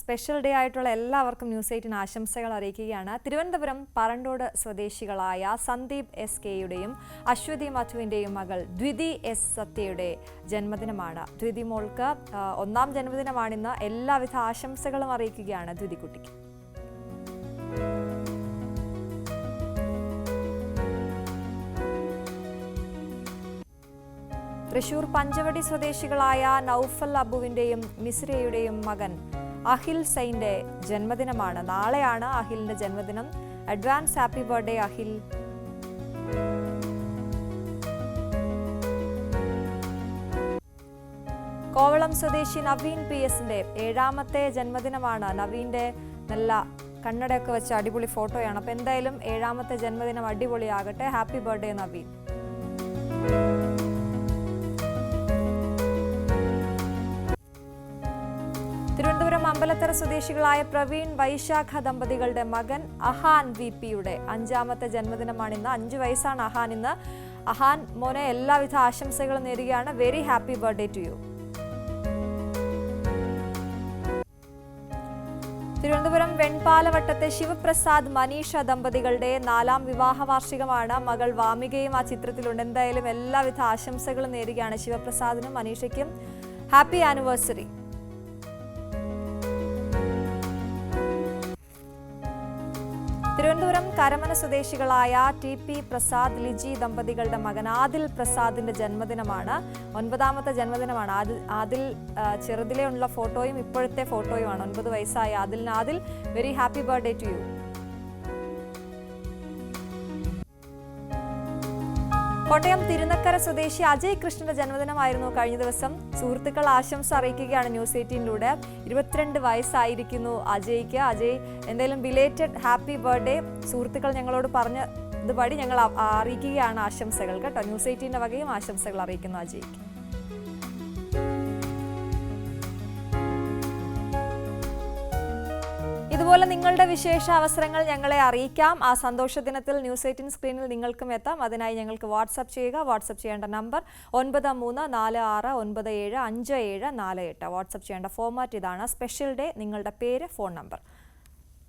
Special day ആയിട്ടുള്ള എല്ലാവർക്കും news എയ്റ്റിന് ആശംസകൾ അറിയിക്കുകയാണ്. തിരുവനന്തപുരം പറണ്ടോട് സ്വദേശികളായ സന്ദീപ് എസ് കെയുടെയും അശ്വതി മധുവിന്റെയും മകൾ ദ്വിതി എസ് സത്യയുടെ ജന്മദിനമാണ്. ദ്വിതി മോൾക്ക് ഒന്നാം ജന്മദിനമാണിന്ന് എല്ലാവിധ ആശംസകളും അറിയിക്കുകയാണ് ദ്വിതി കുട്ടിക്ക് തൃശൂർ പഞ്ചവടി സ്വദേശികളായ നൌഫൽ അബുവിന്റെയും മിസ്രയുടെയും മകൻ അഹിൽ സൈന്റെ ജന്മദിനമാണ്. നാളെയാണ് അഹിലിന്റെ ജന്മദിനം. Advance happy birthday Ahil. Kovalam സ്വദേശി നവീൻ പി എസിന്റെ ഏഴാമത്തെ ജന്മദിനമാണ്. നവീന്റെ നല്ല കണ്ണടയൊക്കെ വെച്ച അടിപൊളി ഫോട്ടോയാണ്. അപ്പൊ എന്തായാലും ഏഴാമത്തെ ജന്മദിനം അടിപൊളിയാകട്ടെ. Happy birthday Naveen. Thiruvananthapuram Ambalathara സ്വദേശികളായ പ്രവീൺ വൈശാഖ ദമ്പതികളുടെ മകൻ അഹാൻ വി പിയുടെ അഞ്ചാമത്തെ ജന്മദിനമാണ് ഇന്ന്. അഞ്ചു വയസ്സാണ് അഹാൻ ഇന്ന്. അഹാൻ മോനെ എല്ലാവിധ ആശംസകളും നേരുകയാണ്. Very happy birthday to you Thiruvananthapuram വെൺപാലവട്ടത്തെ Sivaprasad Maneesha ദമ്പതികളുടെ നാലാം വിവാഹ വാർഷികമാണ് മകൾ വാമികയും ആ ചിത്രത്തിലുണ്ട്. എന്തായാലും എല്ലാവിധ ആശംസകളും നേരുകയാണ് ശിവപ്രസാദിനും മനീഷയ്ക്കും. ഹാപ്പി ആനിവേഴ്സറി തിരുവനന്തപുരം കരമന സ്വദേശികളായ ടി പി പ്രസാദ് ലിജി ദമ്പതികളുടെ മകൻ ആദിൽ പ്രസാദിന്റെ ജന്മദിനമാണ്. ഒൻപതാമത്തെ ജന്മദിനമാണ്. ആദിൽ ആദിൽ ചെറുതിലെ ഉള്ള ഫോട്ടോയും ഇപ്പോഴത്തെ ഫോട്ടോയുമാണ്. ഒൻപത് വയസ്സായ ആദിലിന്. Adil very happy birthday to you Kottayam Thirunakkara സ്വദേശി അജയ് കൃഷ്ണന്റെ ജന്മദിനമായിരുന്നു കഴിഞ്ഞ ദിവസം. സുഹൃത്തുക്കൾ ആശംസ അറിയിക്കുകയാണ് ന്യൂസ് എയ്റ്റീനിലൂടെ. ഇരുപത്തിരണ്ട് വയസ്സായിരിക്കുന്നു അജയ്ക്ക്. അജയ് എന്തായാലും ബിലേറ്റഡ് ഹാപ്പി ബർത്ത്ഡേ സുഹൃത്തുക്കൾ ഞങ്ങളോട് പറഞ്ഞ ഇതുപടി ഞങ്ങൾ അറിയിക്കുകയാണ് ആശംസകൾ. കേട്ടോ ന്യൂസ് എയ്റ്റീന്റെ വകയും ആശംസകൾ അറിയിക്കുന്നു അജയ്ക്ക്. ഇതുപോലെ നിങ്ങളുടെ വിശേഷ അവസരങ്ങൾ ഞങ്ങളെ അറിയിക്കാം. ആ സന്തോഷ ദിനത്തിൽ ന്യൂസ് എയ്റ്റീൻ സ്ക്രീനിൽ നിങ്ങൾക്കും എത്താം. അതിനായി ഞങ്ങൾക്ക് വാട്സപ്പ് ചെയ്യുക. വാട്സപ്പ് ചെയ്യേണ്ട നമ്പർ ഒൻപത് മൂന്ന് നാല് ആറ് ഒൻപത് ഏഴ് അഞ്ച് ഏഴ് നാല് എട്ട്. വാട്സപ്പ് ചെയ്യേണ്ട ഫോർമാറ്റ് ഇതാണ്. സ്പെഷ്യൽ ഡേ നിങ്ങളുടെ പേര് ഫോൺ നമ്പർ.